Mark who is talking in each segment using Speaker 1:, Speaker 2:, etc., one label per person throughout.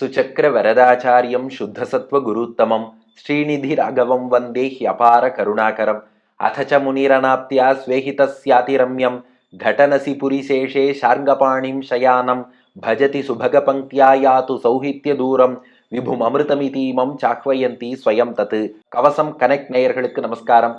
Speaker 1: சுச்சக்கர வரதாச்சாரியம் சுத்தசத்வ குருத்தமம் ஸ்ரீநிதி ராகவம் வந்தே ஹியபார கருணாகரம் அத ச முனிரனாப்தியா ஸ்வேஹிதஸ்யாதி ரம்யம் घटनसि पुरिशेषे शार्ङ्गपाणिं शयानं भजति सुभगपङ्क्त्या यातु சௌஹித்யதூரம் விபும் அமிர்தமிதீமம் சாக்வயந்தி ஸ்வயம் தத்து கவசம் கனெக்ட் நேயர்களுக்கு நமஸ்காரம்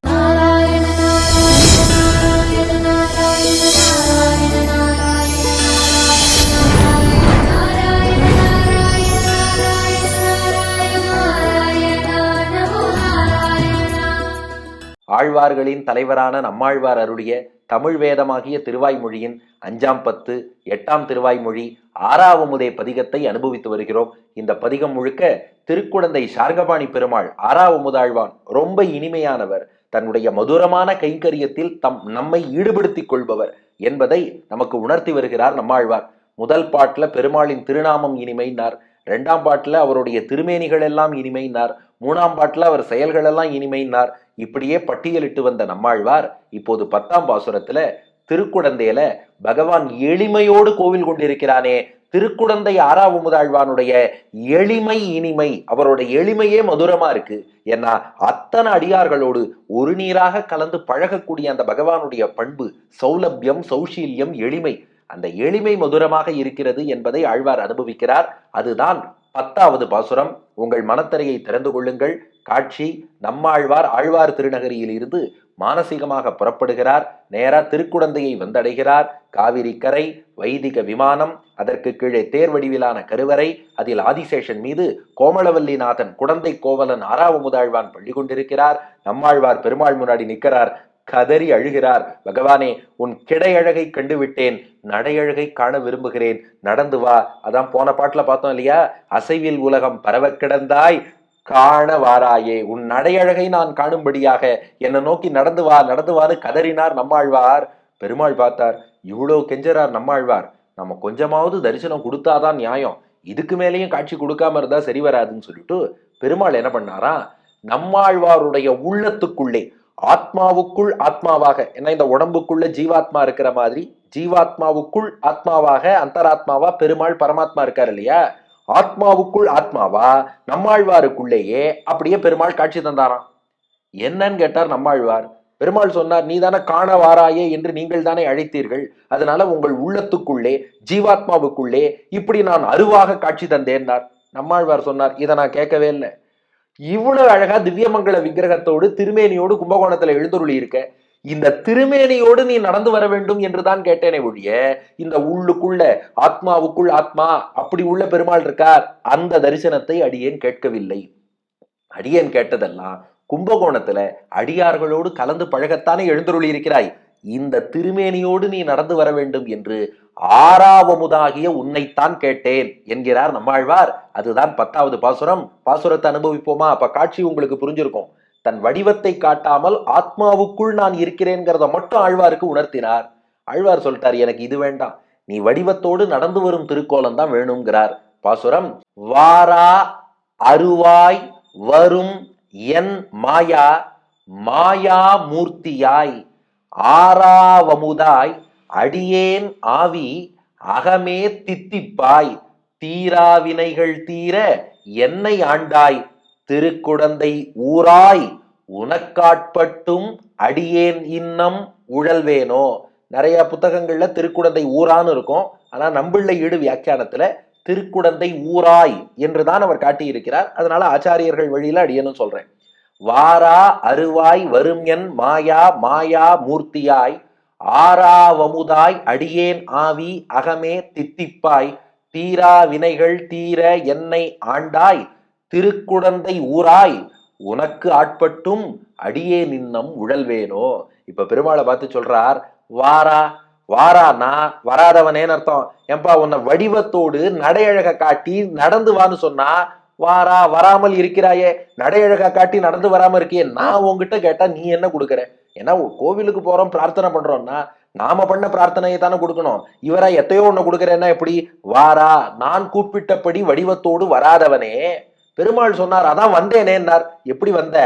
Speaker 1: ஆழ்வார்களின் தலைவரான நம்மாழ்வார் அருடைய தமிழ் வேதமாகிய திருவாய்மொழியின் அஞ்சாம் பத்து எட்டாம் திருவாய்மொழி ஆறாவமுதே பதிகத்தை அனுபவித்து வருகிறோம். இந்த பதிகம் முழுக்க திருக்குழந்தை சார்கபாணி பெருமாள் ஆறாவமுதாழ்வான் ரொம்ப இனிமையானவர். தன்னுடைய மதுரமான கைங்கரியத்தில் தம் நம்மை ஈடுபடுத்திக் கொள்பவர் என்பதை நமக்கு உணர்த்தி வருகிறார் நம்மாழ்வார். முதல் பாட்டில் பெருமாளின் திருநாமம் இனிமைனார் ரெண்டாம் பாட்டில் அவருடைய திருமேனிகள் எல்லாம் இனிமைனார் மூணாம் பாட்டில் அவர் செயல்கள் எல்லாம் இனிமைனார் இப்படியே பட்டியலிட்டு வந்த நம்மாழ்வார் இப்போது பத்தாம் பாசுரத்துல திருக்குடந்தையில பகவான் எளிமையோடு கோவில் கொண்டிருக்கிறானே. திருக்குடந்தை ஆறாவமுதாழ்வானுடைய எளிமை இனிமை அவரோட எளிமையே மதுரமா இருக்கு. ஏன்னா அத்தனை அடியார்களோடு ஒரு நீராக கலந்து பழகக்கூடிய அந்த பகவானுடைய பண்பு சௌலபியம் சௌஷீல்யம் எளிமை அந்த எளிமை மதுரமாக இருக்கிறது என்பதை ஆழ்வார் அனுபவிக்கிறார். அதுதான் பத்தாவது பாசுரம். உங்கள் மனத்தரையை திறந்து கொள்ளுங்கள். காட்சி நம்மாழ்வார் ஆழ்வார் திருநகரியில் இருந்து மானசீகமாக புறப்படுகிறார். நேரா திருக்குடந்தையை வந்தடைகிறார். காவிரி கரை வைதிக விமானம் அதற்கு கீழே தேர் வடிவிலான கருவறை அதில் ஆதிசேஷன் மீது கோமளவல்லிநாதன் குடந்தை கோவலன் ஆறாவமுதாழ்வான் பள்ளி கொண்டிருக்கிறார். நம்மாழ்வார் பெருமாள் முன்னாடி நிற்கிறார். கதறி அழுகிறார். பகவானே உன் கிடையழகை கண்டுவிட்டேன். நடையழகை காண விரும்புகிறேன். நடந்து வா. அதான் போன பாட்டுல பார்த்தோம் இல்லையா? அசைவில் உலகம் பரவ கிடந்தாய் காண வாராயே. உன் நடையழகை நான் காணும்படியாக என்னை நோக்கி நடந்து வா. நடந்து வான்னு கதறினார் நம்மாழ்வார். பெருமாள் பார்த்தார் இவ்வளோ கெஞ்சறார் நம்மாழ்வார். நம்ம கொஞ்சமாவது தரிசனம் கொடுத்தாதான் நியாயம். இதுக்கு மேலேயும் காட்சி கொடுக்காம இருந்தா சரி வராதுன்னு சொல்லிட்டு பெருமாள் என்ன பண்ணாரா நம்மாழ்வாருடைய உள்ளத்துக்குள்ளே ஆத்மாவுக்குள் ஆத்மாவாக ஏன்னா இந்த உடம்புக்குள்ள ஜீவாத்மா இருக்கிற மாதிரி ஜீவாத்மாவுக்குள் ஆத்மாவாக அந்தராத்மாவா பெருமாள் பரமாத்மா இருக்கார் இல்லையா? ஆத்மாவுக்குள் ஆத்மாவா நம்மாழ்வாருக்குள்ளேயே அப்படியே பெருமாள் காட்சி தந்தாராம். என்னன்னு கேட்டார் நம்மாழ்வார். பெருமாள் சொன்னார் நீ தானே காண வாராயே என்று நீங்கள் தானே அழைத்தீர்கள். அதனால உங்கள் உள்ளத்துக்குள்ளே ஜீவாத்மாவுக்குள்ளே இப்படி நான் அருவாக காட்சி தந்தேன்னார். நம்மாழ்வார் சொன்னார் இதை நான் கேட்கவே இல்லை. இவ்வளவு அழகா திவ்யமங்கல விக்கிரகத்தோடு திருமேனியோடு கும்பகோணத்துல எழுந்தருளி இருக்க இந்த திருமேனியோடு நீ நடந்து வர வேண்டும் என்றுதான் கேட்டேனே ஒழிய இந்த உள்ளுக்குள்ள ஆத்மாவுக்குள் ஆத்மா அப்படி உள்ள பெருமாள் இருக்கார் அந்த தரிசனத்தை அடியேன் கேட்கவில்லை. அடியேன் கேட்டதெல்லாம் கும்பகோணத்துல அடியார்களோடு கலந்து பழகத்தானே எழுந்தருளி இருக்கிறாய். இந்த திருமேனியோடு நீ நடந்து வர வேண்டும் என்று ஆறாவமுதாகிய உன்னைத்தான் கேட்டேன் என்கிறார் நம்மாழ்வார். அதுதான் பத்தாவது பாசுரம். பாசுரத்தை அனுபவிப்போமா? அப்ப காட்சி உங்களுக்கு புரிஞ்சிருக்கும். தன் வடிவத்தை காட்டாமல் ஆத்மாவுக்குள் நான் இருக்கிறேங்கிறத மட்டும் ஆழ்வாருக்கு உணர்த்தினார். ஆழ்வார் சொல்லிட்டார் எனக்கு இது வேண்டாம். நீ வடிவத்தோடு நடந்து வரும் திருக்கோலம் தான் வேணுங்கிறார் பாசுரம். வாரா அருவாய் வரும் என் மாயா மாயா மூர்த்தியாய் ஆறாவமுதாய் அடியேன் ஆவி அகமே தித்திப்பாய். தீராவினைகள் தீர என்னை ஆண்டாய். திருக்குடந்தை ஊராய் உனக்காட்பட்டும் அடியேன் இன்னம் உழல்வேனோ. நிறைய புத்தகங்கள்ல திருக்குடந்தை ஊரான்னு இருக்கும். ஆனா நம்பிள்ளை ஈடு வியாக்கியானத்துல திருக்குடந்தை ஊராய் என்றுதான் அவர் காட்டியிருக்கிறார். அதனால ஆச்சாரியர்கள் வழியில அடியேனும் சொல்றேன். வாரா அருவாய் வரும் என் மாயா மாயா மூர்த்தியாய். ஆறாவமுதாய் அடியேன் ஆவி அகமே தித்திப்பாய். தீரா வினைகள் தீர என்னை ஆண்டாய். திருக்குடந்தை ஊராய் உனக்கு ஆட்பட்டும் அடியே நின்னம் உழல்வேனோ. இப்ப பெருமாளை பார்த்து சொல்றார் வாரா வாரானா வராதவனேன்னு அர்த்தம். ஏன்பா உன்னை வடிவத்தோடு நடையழக காட்டி நடந்து வான்னு சொன்னா வாரா வராமல் இருக்கிறாயே. நடையழக காட்டி நடந்து வராமல் இருக்கியே. நான் உங்ககிட்ட கேட்டால் நீ என்ன கொடுக்குற? ஏன்னா கோவிலுக்கு போகிறோம் பிரார்த்தனை பண்ணுறோம்னா நாம பண்ண பிரார்த்தனையை தானே கொடுக்கணும். இவரா எத்தையோ ஒன்று கொடுக்குறேன்னா எப்படி? வாரா நான் கூப்பிட்டபடி வடிவத்தோடு வராதவனே. பெருமாள் சொன்னார் அதான் வந்தேனேன்னார். எப்படி வந்த?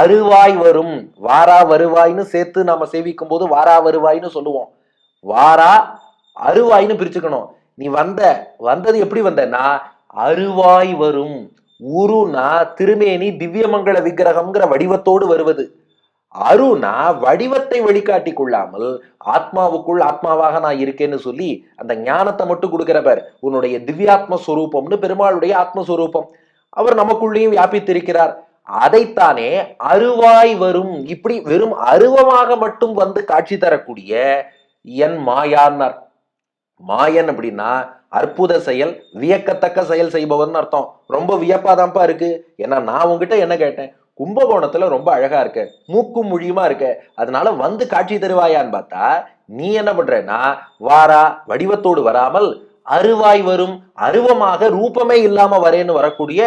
Speaker 1: அருவாய் வரும். வாரா வருவாய்னு சேர்த்து நாம சேவிக்கும் போது வாரா வருவாய்னு சொல்லுவோம். வாரா அருவாய்னு பிரிச்சுக்கணும். நீ வந்த வந்தது எப்படி வந்தன்னா அருவாய் வரும். உருனா திருமேனி திவ்யமங்கள விக்கிரகம்ங்கிற வடிவத்தோடு வருவது. அருணா வடிவத்தை வெளிக்காட்டி கொள்ளாமல் ஆத்மாவுக்குள் ஆத்மாவாக நான் இருக்கேன்னு சொல்லி அந்த ஞானத்தை மட்டும் கொடுக்கிறவர் உன்னுடைய திவ்யாத்ம ஸ்வரூபம்னு பெருமாளுடைய ஆத்மஸ்வரூபம் அவர் நமக்குள்ளேயும் வியாபித்திருக்கிறார். அதைத்தானே அருவாய் வரும். இப்படி வெறும் அருவமாக மட்டும் வந்து காட்சி தரக்கூடிய என் மாயான்னார் மாயன் அப்படின்னா அற்புத செயல் வியக்கத்தக்க செயல் செய்பவர்னு அர்த்தம். ரொம்ப வியப்பாதான்ப்பா இருக்கு. ஏன்னா நான் உங்ககிட்ட என்ன கேட்டேன்? கும்பகோணத்துல ரொம்ப அழகா இருக்க மூக்கும் மொழியுமா இருக்க அதனால வந்து காட்சி தருவாயான்னு பார்த்தா நீ என்ன பண்றேன்னா வாரா வடிவத்தோடு வராமல் அருவாய் வரும் அருவமாக ரூபமே இல்லாம வரேன்னு வரக்கூடிய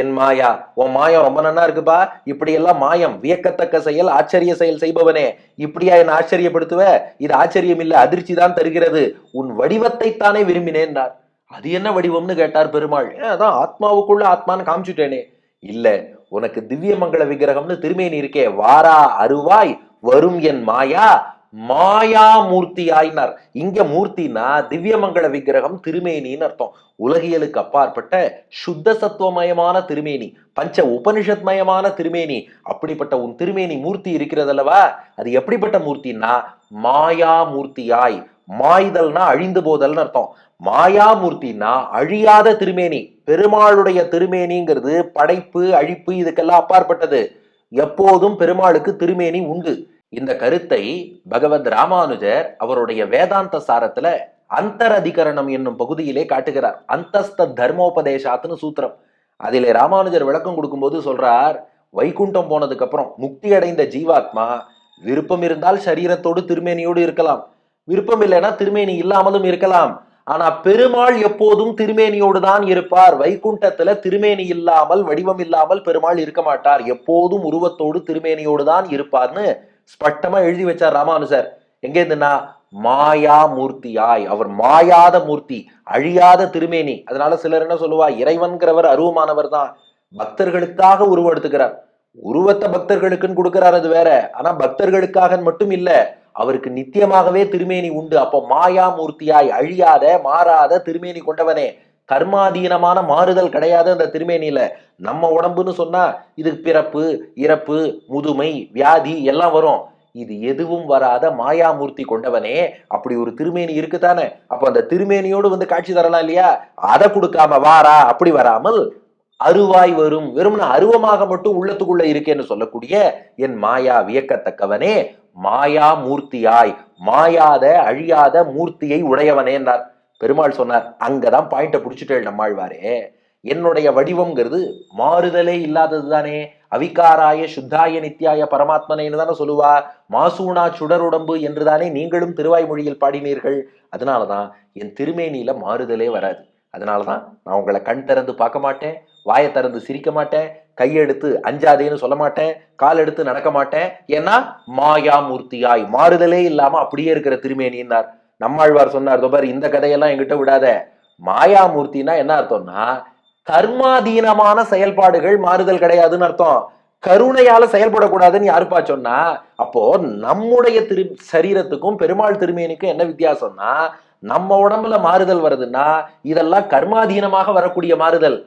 Speaker 1: என் மாயா உன் மாயம் ரொம்ப நன்னா இருக்குப்பா. இப்படி எல்லாம் மாயம் வியக்கத்தக்க செயல் ஆச்சரிய செயல் செய்பவனே. இப்படியா என்ன ஆச்சரியப்படுத்துவ? இது ஆச்சரியம் இல்ல அதிர்ச்சி தான் தருகிறது. உன் வடிவத்தை தானே விரும்பினேன்னார் அது என்ன வடிவம்னு கேட்டார் பெருமாள். அதான் ஆத்மாவுக்குள்ள ஆத்மான்னு காமிச்சுட்டேனே. இல்ல உனக்கு திவ்யமங்கள விக்கிரகம்னு திருமேனி இருக்கே. வாரா அருவாய் வரும் என் மாயா. மாயா மூர்த்தியாயினார் இங்க மூர்த்தினா திவ்யமங்கள விக்கிரகம் திருமேனின்னு அர்த்தம். உலகியலுக்கு அப்பாற்பட்ட சுத்த சத்துவமயமான திருமேனி பஞ்ச உபனிஷத்மயமான திருமேனி. அப்படிப்பட்ட உன் திருமேனி மூர்த்தி இருக்கிறதல்லவா? அது எப்படிப்பட்ட மூர்த்தின்னா மாயா மூர்த்தியாய் மாய்தல்னா அழிந்து போதல்னு அர்த்தம். மாயாமூர்த்தினா அழியாத திருமேனி பெருமாளுடைய திருமேனிங்கிறது படைப்பு அழிப்பு இதுக்கெல்லாம் அப்பாற்பட்டது. எப்போதும் பெருமாளுக்கு திருமேனி உண்டு. இந்த கருத்தை பகவத் ராமானுஜர் அவருடைய வேதாந்த சாரத்துல அந்தர் அதிகரணம் என்னும் பகுதியிலே காட்டுகிறார். அந்தஸ்த தர்மோபதேசாத்துன்னு சூத்திரம். அதிலே ராமானுஜர் விளக்கம் கொடுக்கும்போது சொல்றார் வைகுண்டம் போனதுக்கு அப்புறம் முக்தி அடைந்த ஜீவாத்மா விருப்பம் இருந்தால் சரீரத்தோடு திருமேனியோடு இருக்கலாம். விருப்பம் இல்லைன்னா திருமேனி இல்லாமலும் இருக்கலாம். ஆனா பெருமாள் எப்போதும் திருமேனியோடு தான் இருப்பார். வைகுண்டத்துல திருமேனி இல்லாமல் வடிவம் இல்லாமல் பெருமாள் இருக்க மாட்டார். எப்போதும் உருவத்தோடு திருமேனியோடு தான் இருப்பார்னு ஸ்பட்டமா எழுதி வச்சார் ராமானுசர் எங்க இருந்துன்னா மாயா மூர்த்தியாய். அவர் மாயாத மூர்த்தி அழியாத திருமேனி. அதனால சிலர் என்ன சொல்லுவா? இறைவன்கிறவர் அருவமானவர் தான். பக்தர்களுக்காக உருவம் எடுத்துக்கிறார். உருவத்தை பக்தர்களுக்குன்னு கொடுக்கிறார் அது வேற. ஆனா பக்தர்களுக்காக மட்டும் இல்ல அவருக்கு நித்தியமாகவே திருமேனி உண்டு. அப்போ மாயா மூர்த்தியாய் அழியாத மாறாத திருமேனி கொண்டவனே. கர்மாதீனமான மாறுதல் கிடையாது அந்த திருமேனியில. நம்ம உடம்புன்னு சொன்னா இதுக்கு பிறப்பு இறப்பு முதுமை வியாதி எல்லாம் வரும். இது எதுவும் வராத மாயாமூர்த்தி கொண்டவனே. அப்படி ஒரு திருமேனி இருக்குதானே? அப்ப அந்த திருமேனியோடு வந்து காட்சி தரலாம் இல்லையா? அதை கொடுக்காம வாரா? அப்படி வராமல் அருவாய் வரும். வெறும்னா அருவமாக மட்டும் உள்ளத்துக்குள்ள இருக்கேன்னு சொல்லக்கூடிய என் மாயா வியக்கத்தக்கவனே. மாயா மூர்த்தியாய் மாயாத அழியாத மூர்த்தியை உடையவனே என்றார் பெருமாள் சொன்னார் அங்கதான் பாயிண்ட புடிச்சிட்டேள் நம்மாழ்வாரே. என்னுடைய வடிவம்ங்கிறது மாறுதலே இல்லாதது தானே. அவிகாராய சுத்தாய நித்யாய பரமாத்மனைன்னு தானே சொல்லுவா. மாசூனா சுடருடம்பு என்றுதானே நீங்களும் திருவாய்மொழியில் பாடினீர்கள். அதனாலதான் என் திருமேனியில மாறுதலே வராது. அதனாலதான் நான் உங்களை கண் திறந்து பார்க்க மாட்டேன் வாயை திறந்து சிரிக்க மாட்டேன் கையெடுத்து அஞ்சாதேன்னு சொல்ல மாட்டேன் கால் எடுத்து நடக்க மாட்டேன். ஏன்னா மாயா மூர்த்தியாய் மாறுதலே இல்லாம அப்படியே இருக்கிற திருமேனின்னார். நம்மாழ்வார் சொன்னார் பாரு இந்த கதையெல்லாம் என்கிட்ட விடாத. மாயாமூர்த்தினா என்ன அர்த்தம்னா கர்மாதீனமான செயல்பாடுகள் மாறுதல் கிடையாதுன்னு அர்த்தம். கருணையால செயல்படக்கூடாதுன்னு யாருப்பா சொன்னா அப்போ நம்முடைய திரு சரீரத்துக்கும் பெருமாள் திருமேனிக்கும் என்ன வித்தியாசம்னா நம்ம உடம்புல மாறுதல் வருதுன்னா இதெல்லாம் கர்மாதீனமாக வரக்கூடிய மாறுதல்.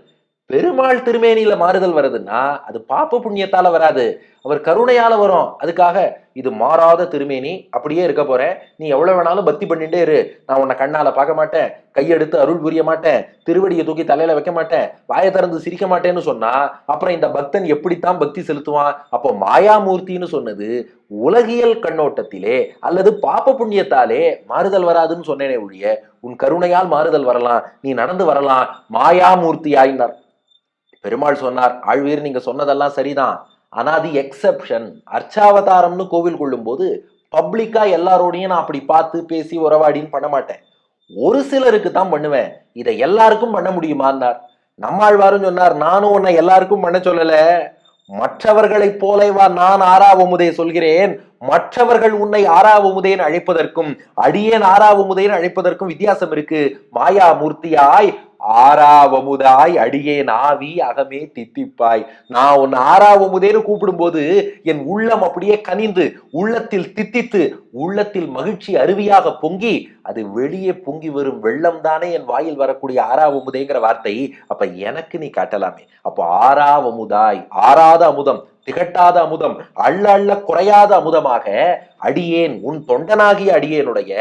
Speaker 1: பெருமாள் திருமேனியில மாறுதல் வருதுன்னா அது பாப்ப புண்ணியத்தால வராது. அவர் கருணையால வரும். அதுக்காக இது மாறாத திருமேனி அப்படியே இருக்க போறேன். நீ எவ்வளவு வேணாலும் பக்தி பண்ணிட்டே இரு. நான் உன்னை கண்ணால பார்க்க மாட்டேன். கையெடுத்து அருள் புரிய மாட்டேன். திருவடியை தூக்கி தலையில வைக்க மாட்டேன். வாயை திறந்து சிரிக்க மாட்டேன்னு சொன்னா அப்புறம் இந்த பக்தன் எப்படித்தான் பக்தி செலுத்துவான்? அப்போ மாயாமூர்த்தின்னு சொன்னது உலகியல் கண்ணோட்டத்திலே அல்லது பாப்ப புண்ணியத்தாலே மாறுதல் வராதுன்னு சொன்னேனே ஒழிய உன் கருணையால் மாறுதல் வரலாம். நீ நடந்து வரலாம். மாயாமூர்த்தி ஆயினார் பெருமாள் சொன்னார் ஆழ்வீர் நீங்க சொன்னதெல்லாம் சரிதான். ஆனால் அது எக்ஸெப்ஷன் அர்ச்சாவதாரம்னு கோவில் கொள்ளும்போது பப்ளிக்காக எல்லாரோடையும் நான் அப்படி பார்த்து பேசி உறவாடின்னு பண்ண மாட்டேன். ஒரு சிலருக்கு தான் பண்ணுவேன். இதை எல்லாருக்கும் பண்ண முடியுமான்னார். நம்மாழ்வாரும் சொன்னார் நானும் உன்னை எல்லாருக்கும் பண்ண சொல்லலை. மற்றவர்களைப் போலவா நான் ஆறாவமுதே சொல்கிறேன். மற்றவர்கள் உன்னை ஆறாவமுதேன் அழைப்பதற்கும் அடியேன் ஆறாவமுதேன் அழைப்பதற்கும் வித்தியாசம் இருக்கு. மாயா மூர்த்தியாய் ஆறாவமுதாய் அடியேன் ஆவி அகமே தித்திப்பாய். நான் உன்னை ஆறாவமுதேன்னு கூப்பிடும்போது என் உள்ளம் அப்படியே கனிந்து உள்ளத்தில் தித்தித்து உள்ளத்தில் மகிழ்ச்சி அருவியாக பொங்கி அது வெளியே பொங்கி வரும் வெள்ளம் தானே என் வாயில் வரக்கூடிய ஆறாவமுதேங்கிற வார்த்தை. அப்ப எனக்கு நீ காட்டலாமே. அப்போ ஆறாவமுதாய் ஆறாத அமுதம் திகட்டாத அமுதம் அள்ள அள்ள குறையாத அமுதமாக அடியேன் உன் தொண்டனாகிய அடியேனுடைய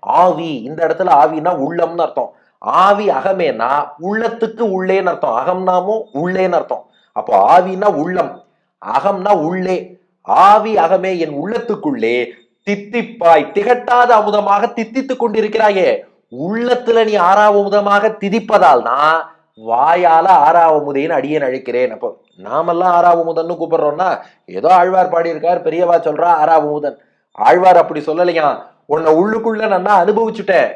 Speaker 1: ஆவி. இந்த இடத்துல ஆவின்னா உள்ளம்னு அர்த்தம். ஆவி அகமேனா உள்ளத்துக்கு உள்ளேன்னு அர்த்தம். அகம்னாமும் உள்ளேன்னு அர்த்தம். அப்போ ஆவினா உள்ளம் அகம்னா உள்ளே. ஆவி அகமே என் உள்ளத்துக்குள்ளே தித்திப்பாய். திகட்டாத அமுதமாக தித்தித்துக் கொண்டிருக்கிறாயே. உள்ளத்துல நீ ஆறாவமுதமாக திதிப்பதால் தான் வாயால ஆறாவமுதைன்னு அடியேன் அழைக்கிறேன். அப்போ நாமெல்லாம் ஆறாவமுதன்னு கூப்பிடுறோம்னா ஏதோ ஆழ்வார் பாடியிருக்கார் பெரியவா சொல்றா ஆறாவமுதன் ஆழ்வார் அப்படி சொல்லலையா? உன்னை உள்ளுக்குள்ள நான் அனுபவிச்சுட்டேன்.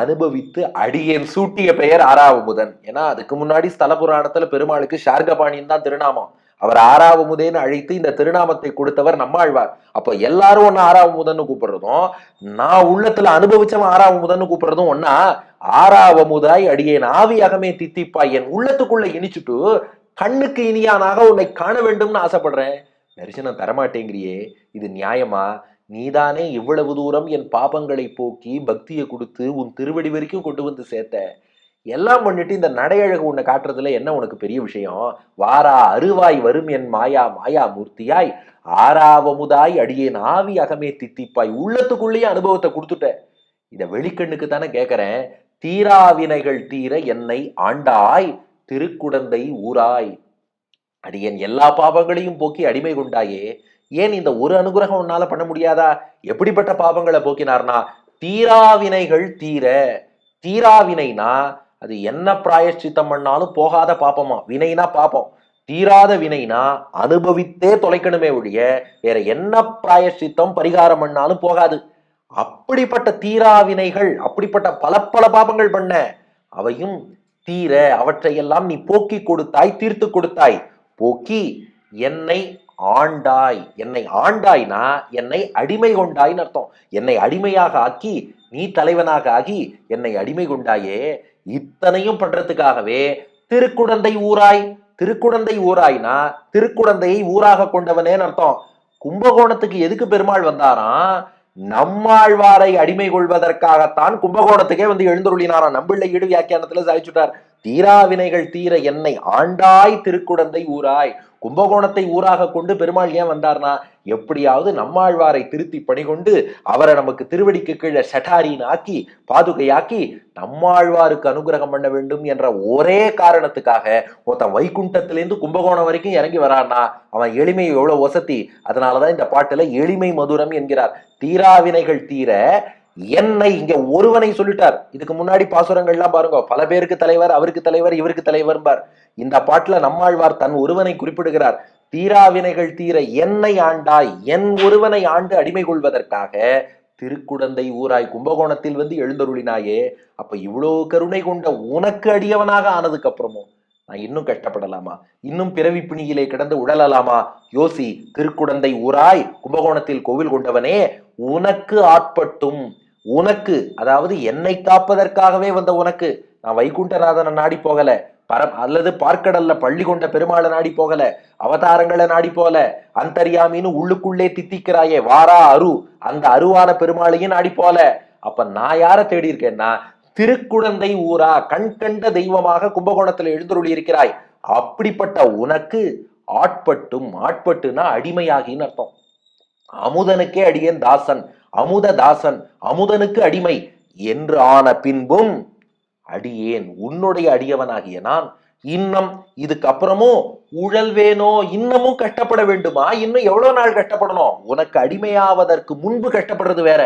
Speaker 1: அனுபவித்து அடியேன் சூட்டிய பெயர் ஆறாவமுதன். ஏன்னா அதுக்கு முன்னாடி ஸ்தல புராணத்துல பெருமாளுக்கு ஷார்கபாணின்னு தான் திருநாமம். அவர் ஆறாவமுதேன்னு அழைத்து இந்த திருநாமத்தை கொடுத்தவர் நம்மாழ்வார். அப்போ எல்லாரும் ஒன்னு ஆறாவமுதன்னு கூப்பிடுறதும் நான் உள்ளத்துல அனுபவிச்சவன் ஆறாவமுதன்னு கூப்பிடுறதும் ஒன்னா ஆறாவமுதாய் அடியேன் ஆவியாகமே தித்திப்பாய் என் உள்ளத்துக்குள்ள இனிச்சுட்டு கண்ணுக்கு இனியானாக உன்னை காண வேண்டும்னு ஆசைப்படுறேன். தரிசனம் தரமாட்டேங்கிறியே இது நியாயமா? நீதானே இவ்வளவு தூரம் என் பாபங்களை போக்கி பக்தியை கொடுத்து உன் திருவடி வரைக்கும் கொண்டு வந்து சேர்த்த? எல்லாம் பண்ணிட்டு இந்த நடையழகு உன்னை காட்டுறதுல என்ன உனக்கு பெரிய விஷயம்? வாரா அருவாய் வரும் என் மாயா மாயா மூர்த்தியாய். ஆறாவமுதாய் அடியே ஆவி அகமே தித்திப்பாய். உள்ளத்துக்குள்ளேயே அனுபவத்தை கொடுத்துட்ட. இதை வெளிக்கண்ணுக்கு தானே கேட்கறேன் தீராவினைகள் தீர என்னை ஆண்டாய். திருக்குடந்தை ஊராய். அடியன் எல்லா பாவங்களையும் போக்கி அடிமை கொண்டாயே. ஏன் இந்த ஒரு அனுகிரகம் உன்னால பண்ண முடியாதா? எப்படிப்பட்ட பாவங்களை போக்கினார்னா தீராவினைகள் தீர தீராவினைனா அது என்ன பிராயஷ்சித்தம் பண்ணாலும் போகாத பாப்பமா? வினைனா பாப்போம். தீராத வினைனா அனுபவித்தே தொலைக்கணுமே ஒழிய வேற என்ன பிராயஷ்சித்தம் பரிகாரம் பண்ணாலும் போகாது. அப்படிப்பட்ட தீராவினைகள் அப்படிப்பட்ட பல பல பாபங்கள் பண்ண அவையும் தீர அவற்றையெல்லாம் நீ போக்கி கொடுத்தாய் தீர்த்து கொடுத்தாய். போக்கி என்னை ஆண்டாய். என்னை ஆண்டாய்னா என்னை அடிமை கொண்டாய்னு அர்த்தம். என்னை அடிமையாக ஆக்கி நீ தலைவனாக ஆகி என்னை அடிமை கொண்டாயே. இத்தனையும் பண்றதுக்காகவே திருக்குடந்தை ஊராய். திருக்குடந்தை ஊராய்னா திருக்குடந்தையை ஊராக கொண்டவனேன்னு அர்த்தம். கும்பகோணத்துக்கு எதுக்கு பெருமாள் வந்தாராம்? நம்மாழ்வாரை அடிமை கொள்வதற்காகத்தான் கும்பகோணத்துக்கே வந்து எழுந்துருளினாராம். நம்பிள்ளை ஈடு வியாக்கியானத்துல சாதிச்சுட்டார். தீராவினைகள் தீர என்னை ஆண்டாய் திருக்குடந்தை ஊராய். கும்பகோணத்தை ஊராக கொண்டு பெருமாள் ஏன் வந்தார்னா எப்படியாவது நம்மாழ்வாரை திருத்தி பணிகொண்டு அவரை நமக்கு திருவடிக்கு கீழே சட்டாரின்னு ஆக்கி பாதுகையாக்கி நம்மாழ்வாருக்கு அனுகிரகம் பண்ண வேண்டும் என்ற ஒரே காரணத்துக்காக ஒருத்தன் வைகுண்டத்திலேருந்து கும்பகோணம் வரைக்கும் இறங்கி வரான்னா அவன் எளிமை எவ்வளவு வசதி. அதனாலதான் இந்த பாட்டுல எளிமை மதுரம் என்கிறார். தீராவினைகள் தீர என்னை இங்க ஒருவனை சொல்லிட்டார். இதுக்கு முன்னாடி பாசுரங்கள்லாம் பாருங்க பல பேருக்கு தலைவர் அவருக்கு தலைவர் இவருக்கு தலைவர் பார் இந்த பாட்டுல நம்மாழ்வார் தன் ஒருவனை குறிப்பிடுகிறார். தீராவினைகள் தீர என்னை ஆண்டாய் என் ஒருவனை ஆண்டு அடிமை கொள்வதற்காக திருக்குடந்தை ஊராய் கும்பகோணத்தில் வந்து எழுந்தருளினாயே. அப்ப இவ்வளோ கருணை கொண்ட உனக்கு அடியவனாக ஆனதுக்கு அப்புறமும் நான் இன்னும் கஷ்டப்படலாமா? இன்னும் பிறவி பிணியிலே கிடந்து உழலலாமா? யோசி திருக்குடந்தை ஊராய் கும்பகோணத்தில் கோவில் கொண்டவனே உனக்கு ஆட்பட்டும். உனக்கு அதாவது என்னை காப்பதற்காகவே வந்த உனக்கு நான் வைகுண்டநாதனை நாடி போகல. பரம் அல்லது பார்க்கடல்ல பள்ளி கொண்ட பெருமாளை நாடி போகல. அவதாரங்களை நாடி போல. அந்தரியாமின்னு உள்ளுக்குள்ளே தித்திக்கிறாயே வாரா அரு. அந்த அருவான பெருமாளையும் நாடி போல. அப்ப நான் யார தேடி இருக்கேன்னா திருக்குழந்தை ஊரா கண் கண்ட தெய்வமாக கும்பகோணத்துல எழுந்தருளி இருக்கிறாய். அப்படிப்பட்ட உனக்கு ஆட்பட்டும் ஆட்பட்டுனா அடிமையாகின்னு அர்த்தம். அமுதனுக்கே அடியேன் தாசன். அமுததாசன் அமுதனுக்கு அடிமை என்று ஆன பின்பும் அடியேன் உன்னுடைய அடியவனாகிய நான் இன்னும் இதுக்கப்புறமும் உழல்வேனோ இன்னமும் கஷ்டப்பட வேண்டுமா? இன்னும் எவ்வளவு நாள் கஷ்டப்படணும்? உனக்கு அடிமையாவதற்கு முன்பு கஷ்டப்படுறது வேற.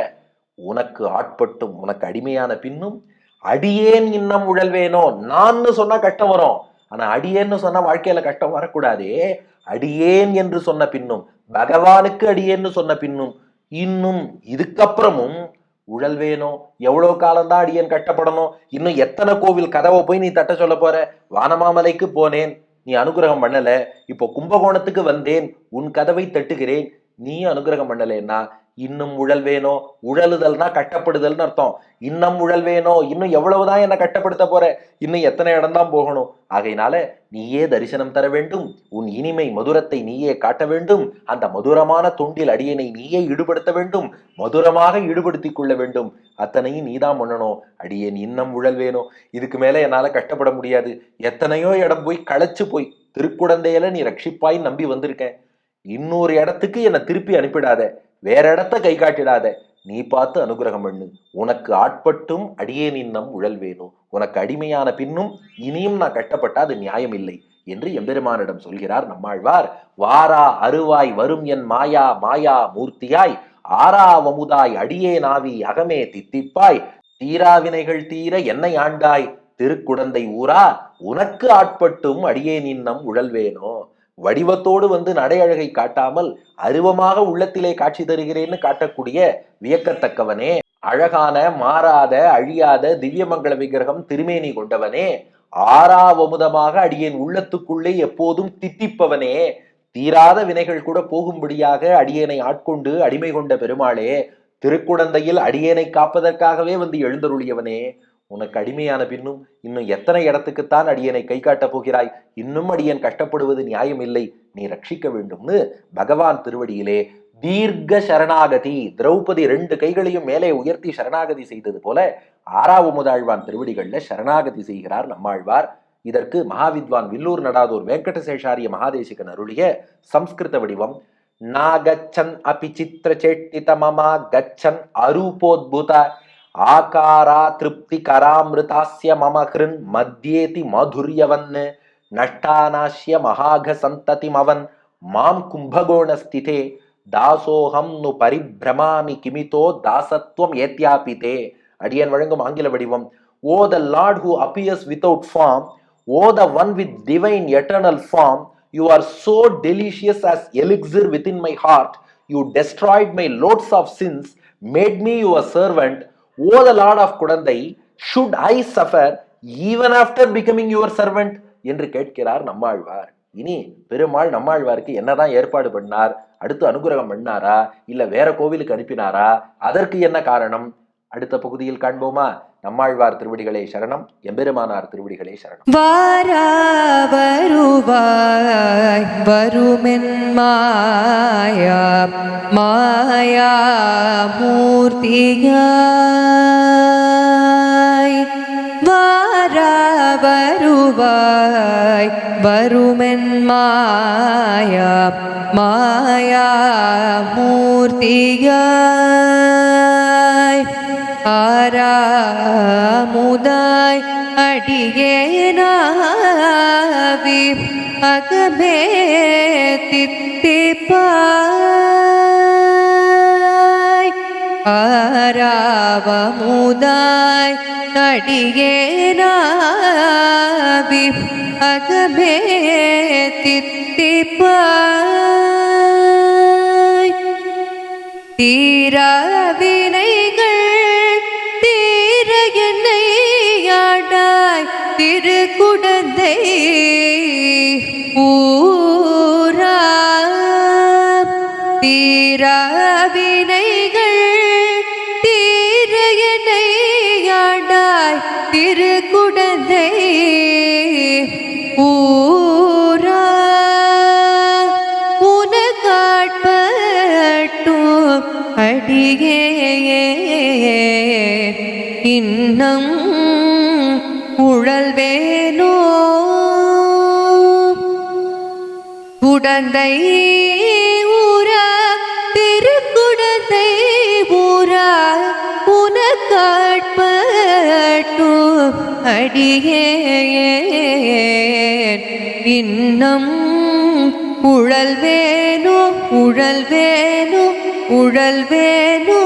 Speaker 1: உனக்கு ஆட்பட்டும் உனக்கு அடிமையான பின்னும் அடியேன் இன்னும் உழல்வேனோ? நான்னு சொன்னா கஷ்டம் வரும். ஆனா அடியேன்னு சொன்னா வாழ்க்கையில கஷ்டம் வரக்கூடாதே. அடியேன் என்று சொன்ன பின்னும் பகவானுக்கு அடியேன்னு சொன்ன பின்னும் இன்னும் இதுக்கப்புறமும் உழல் வேணும். எவ்வளவு காலம்தான் அடியேன் கட்டப்படணும்? இன்னும் எத்தனை கோவில் கதவை போய் நீ தட்ட சொல்ல போற? வானமாமலைக்கு போனேன். நீ அனுகிரகம் பண்ணல. இப்போ கும்பகோணத்துக்கு வந்தேன். உன் கதவை தட்டுகிறேன். நீ அனுகிரகம் பண்ணலைன்னா இன்னும் உழல் வேணும் உழலுதல்னா கட்டப்படுதல்னு அர்த்தம். இன்னும் உழல் வேணும் இன்னும் எவ்வளவுதான் என்ன கட்டப்படுத்த போற? இன்னும் எத்தனை இடம்தான் போகணும்? ஆகையினால நீயே தரிசனம் தர வேண்டும். உன் இனிமை மதுரத்தை நீயே காட்ட வேண்டும். அந்த மதுரமான தொண்டில் அடியனை நீயே ஈடுபடுத்த வேண்டும். மதுரமாக ஈடுபடுத்தி கொள்ள வேண்டும். அத்தனையும் நீதான் பண்ணணும். அடியேன் இன்னும் வேணும் இதுக்கு மேல என்னால கஷ்டப்பட முடியாது. எத்தனையோ இடம் போய் களைச்சு போய் திருக்குடந்தையில நீ ரட்சிப்பாய் நம்பி வந்திருக்கேன். இன்னொரு இடத்துக்கு என்னை திருப்பி அனுப்பிடாத. வேற இடத்த கை காட்டிடாத. நீ பார்த்து அனுகிரகம் பண்ணு. உனக்கு ஆட்பட்டும் அடியேன் இன்னம் வேணும். உனக்கு அடிமையான பின்னும் இனியும் நான் கட்டப்பட்டா அது நியாயம் இல்லை என்று எம்பெருமானிடம் சொல்கிறார் நம்மாழ்வார். வாரா அருவாய் வரும் என் மாயா மாயா மூர்த்தியாய். ஆறாவமுதாய் அடியே நாவி அகமே தித்திப்பாய். தீராவினைகள் தீர என்னை ஆண்டாய். திருக்குடந்தை ஊரா. உனக்கு ஆட்பட்டும் அடியேன் இன்னம் உழல்வேனோ வடிவத்தோடு வந்து நடை அழகை காட்டாமல் அருவமாக உள்ளத்திலே காட்சி தருகிறேன்னு காட்டக்கூடிய வியக்கத்தக்கவனே அழகான மாறாத அழியாத திவ்யமங்கள விக்கிரகம் திருமேனி கொண்டவனே ஆறாவமுதமாக அடியேன் உள்ளத்துக்குள்ளே எப்போதும் தித்திப்பவனே தீராத வினைகள் கூட போகும்படியாக அடியேனை ஆட்கொண்டு அடிமை கொண்ட பெருமாளே திருக்குடந்தையில் அடியேனை காப்பதற்காகவே வந்து எழுந்தருளியவனே உனக்கு அடிமையான பின்னும் இன்னும் எத்தனை இடத்துக்குத்தான் அடியனை கை காட்டப் போகிறாய்? இன்னும் அடியன் கஷ்டப்படுவது நியாயம் இல்லை நீ ரட்சிக்க வேண்டும்னு பகவான் திருவடியிலே தீர்க்க சரணாகதி திரௌபதி ரெண்டு கைகளையும் மேலே உயர்த்தி சரணாகதி செய்தது போல ஆறாவு முதாழ்வான் திருவடிகளில் சரணாகதி செய்கிறார் நம்மாழ்வார். இதற்கு மகாவித்வான் வில்லூர் நடாதூர் வெங்கடசேஷாரிய மகாதேசிகன் அருளிய சம்ஸ்கிருத வடிவம். நாகச்சன் அபி சித்திர சேட்டித கச்சன் அரூபோத்புத ஆகாரா திருப்தி கராமிருதாஸ்ய மம ஹிருன் மத்தியேதி மாதுரியவன் நஷ்டானாஸ்ய மகாக சந்ததிமவன் மாம் கும்பகோண ஸ்திதே தாசோகம் நு பரிபிரமாமி கிமிதோ தாசத்துவம் ஏத்யாபிதே அடியன் வழங்கும் ஆங்கில வடிவம் O the lord who appears without form O the one with divine eternal form you are so delicious as elixir within my heart you destroyed my loads of sins made me your servant O the Lord of Kuzhanthai should I suffer even after becoming your servant என்று கேட்கிறார் நம்மாழ்வார். இனி பெருமாள் நம்மாழ்வாருக்கு என்னதான் ஏற்பாடு பண்ணார்? அடுத்து அனுகிரகம் பண்ணாரா? இல்ல வேற கோவிலுக்கு அனுப்பினாரா? அதற்கு என்ன காரணம்? அடுத்த பகுதியில் காண்போமா? நம்மாழ்வார் திருவடிகளே சரணம் எம்பெருமானார் திருவடிகளே சரணம்.
Speaker 2: வாரா வருவாய் வருமென் மாயா மாயா மூர்த்தியாய். வாரா வருவாய் வருமென் மாயா மாயா மூர்த்தியாய். ஆராமுதாய் அடியேனாவி அகமே தித்திப்பாய் ஆராவமுதாய் அடியேனாவி அகமே தித்திப்பாய் தீராவினைகள் திரு குடந்தை ஊரா தீராவினைகள் தீர என்னை திரு குடந்தை ஊரா உனக்காட்பட்டும் அடியே. இன்னம் உழல்வேனோ? குடந்தை ஊர திருக்குடந்தை ஊரா உனக்காட்பட்டும் அடியே இன்னம் உழல்வேனோ உழல்வேனோ உழல்வேனோ?